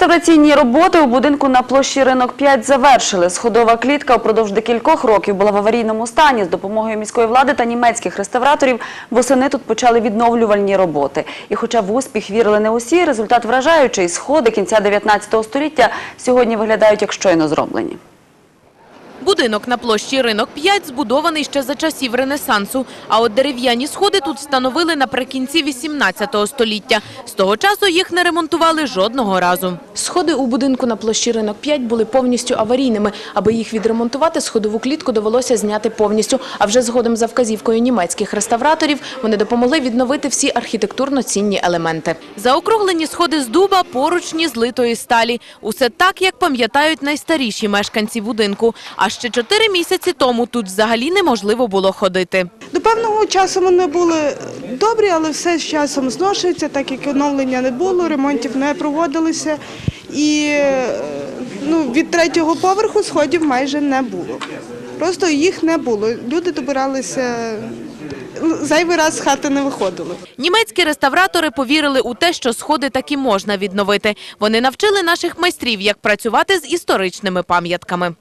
Реставраційні роботи у будинку на площі Ринок 5 завершили. Сходова клітка упродовж декількох років була в аварійному стані. З допомогою міської влади та німецьких реставраторів восени тут почали відновлювальні роботи. І хоча в успіх вірили не усі, результат вражаючий. Сходи кінця 19 століття сьогодні виглядають як щойно зроблені. Будинок на площі Ринок 5 збудований ще за часів Ренесансу, а от дерев'яні сходи тут встановили наприкінці 18 століття. З того часу їх не ремонтували жодного разу. Сходи у будинку на площі Ринок 5 були повністю аварійними. Аби їх відремонтувати, сходову клітку довелося зняти повністю. А вже згодом за вказівкою німецьких реставраторів вони допомогли відновити всі архітектурно цінні елементи. Заокруглені сходи з дуба, поручні з литої сталі. Усе так, як пам'ятають найстаріші мешканці будинку. А ще чотири місяці тому тут взагалі неможливо було ходити. До певного часу вони були добрі, але все з часом зношується, так як оновлення не було, ремонтів не проводилися. І е, ну, від третього поверху сходів майже не було. Просто їх не було. Люди добиралися, зайвий раз з хати не виходили. Німецькі реставратори повірили у те, що сходи таки можна відновити. Вони навчили наших майстрів, як працювати з історичними пам'ятками.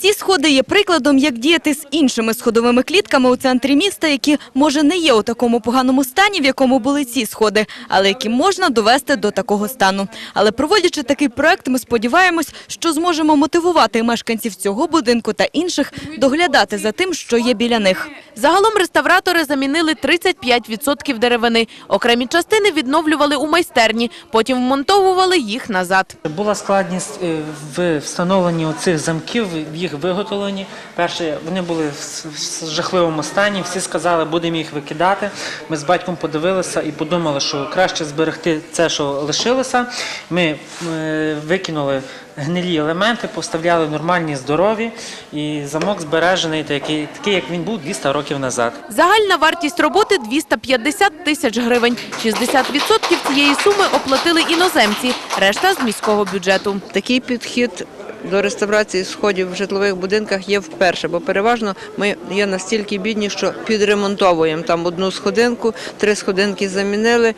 Ці сходи є прикладом, як діяти з іншими сходовими клітками у центрі міста, які, може, не є у такому поганому стані, в якому були ці сходи, але які можна довести до такого стану. Але проводячи такий проект, ми сподіваємось, що зможемо мотивувати мешканців цього будинку та інших доглядати за тим, що є біля них. Загалом реставратори замінили 35% деревини. Окремі частини відновлювали у майстерні, потім вмонтовували їх назад. Була складність е, в встановленні цих замків, в їх виготовленні. Перше, вони були в жахливому стані. Всі сказали, будемо їх викидати. Ми з батьком подивилися і подумали, що краще зберегти це, що лишилося. Ми е, викинули гнилі елементи, поставляли нормальні, здорові, і замок збережений такий, такий, як він був 200 років назад. Загальна вартість роботи – 250 тисяч гривень. 60% цієї суми оплатили іноземці, решта – з міського бюджету. Такий підхід до реставрації сходів в житлових будинках є вперше, бо переважно ми є настільки бідні, що підремонтовуємо там одну сходинку, три сходинки замінили,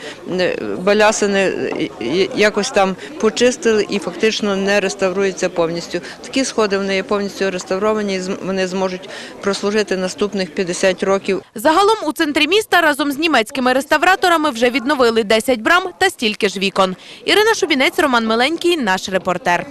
балясини е, е, якось там почистили і фактично не реставруються повністю. Такі сходи вони є повністю реставровані, і вони зможуть прослужити наступних 50 років Загалом у центрі міста разом з німецькими реставраторами вже відновили 10 брам та стільки ж вікон. Ірина Шубінець, Роман Миленький, наш репортер.